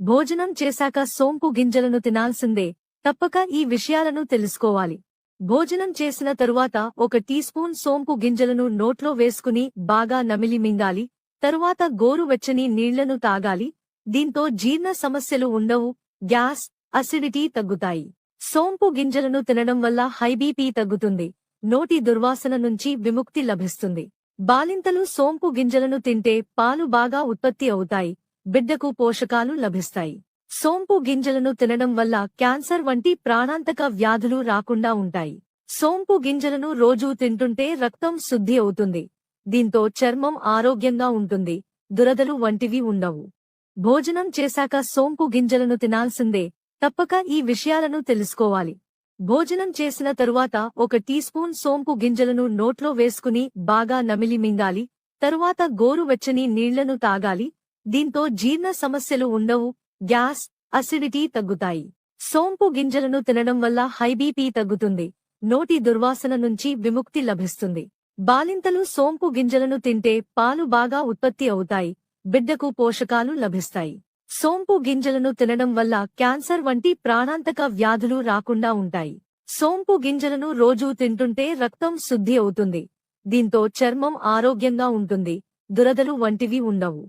భోజనం చేశాక సోంపు గింజలను తినాల్సిందే. తప్పక ఈ విషయాలను తెలుసుకోవాలి. భోజనం చేసిన తరువాత ఒక టీ స్పూన్ సోంపు గింజలను నోట్లో వేసుకుని బాగా నమిలి మింగాలి. తరువాత గోరువెచ్చని నీళ్ళను తాగాలి. దీంతో జీర్ణ సమస్యలు ఉండవు. గ్యాస్ అసిడిటీ తగ్గుతాయి. సోంపు గింజలను తినడం వల్ల హైబీపీ తగ్గుతుంది. నోటి దుర్వాసన నుంచి విముక్తి లభిస్తుంది. బాలింతలు సోంపు గింజలను తింటే పాలు బాగా ఉత్పత్తి అవుతాయి. బిడ్డకు పోషకాలు లభిస్తాయి. సోంపు గింజలను తినడం వల్ల క్యాన్సర్ వంటి ప్రాణాంతక వ్యాధులు రాకుండా ఉంటాయి. సోంపు గింజలను రోజూ తింటుంటే రక్తం శుద్ధి అవుతుంది. దీంతో చర్మం ఆరోగ్యంగా ఉంటుంది. దురదలు వంటివి ఉండవు. భోజనం చేశాక సోంపు గింజలను తినాల్సిందే. తప్పక ఈ విషయాలను తెలుసుకోవాలి. భోజనం చేసిన తరువాత ఒక టీ స్పూన్ సోంపు గింజలను నోట్లో వేసుకుని బాగా నమిలి మింగాలి. తరువాత గోరువెచ్చని నీళ్ళను తాగాలి. దీంతో జీర్ణ సమస్యలు ఉండవు గ్యాస్ అసిడిటీ తగ్గుతాయి. సోంపు గింజలను తినడం వల్ల హైబీపీ తగ్గుతుంది నోటి దుర్వాసన నుంచి విముక్తి లభిస్తుంది. బాలింతలు సోంపు గింజలను తింటే పాలు బాగా ఉత్పత్తి అవుతాయి బిడ్డకు పోషకాలు లభిస్తాయి. సోంపు గింజలను తినడం వల్ల క్యాన్సర్ వంటి ప్రాణాంతక వ్యాధులు రాకుండా ఉంటాయి. సోంపు గింజలను రోజూ తింటుంటే రక్తం శుద్ధి అవుతుంది దీంతో చర్మం ఆరోగ్యంగా ఉంటుంది దురదలు వంటివి ఉండవు.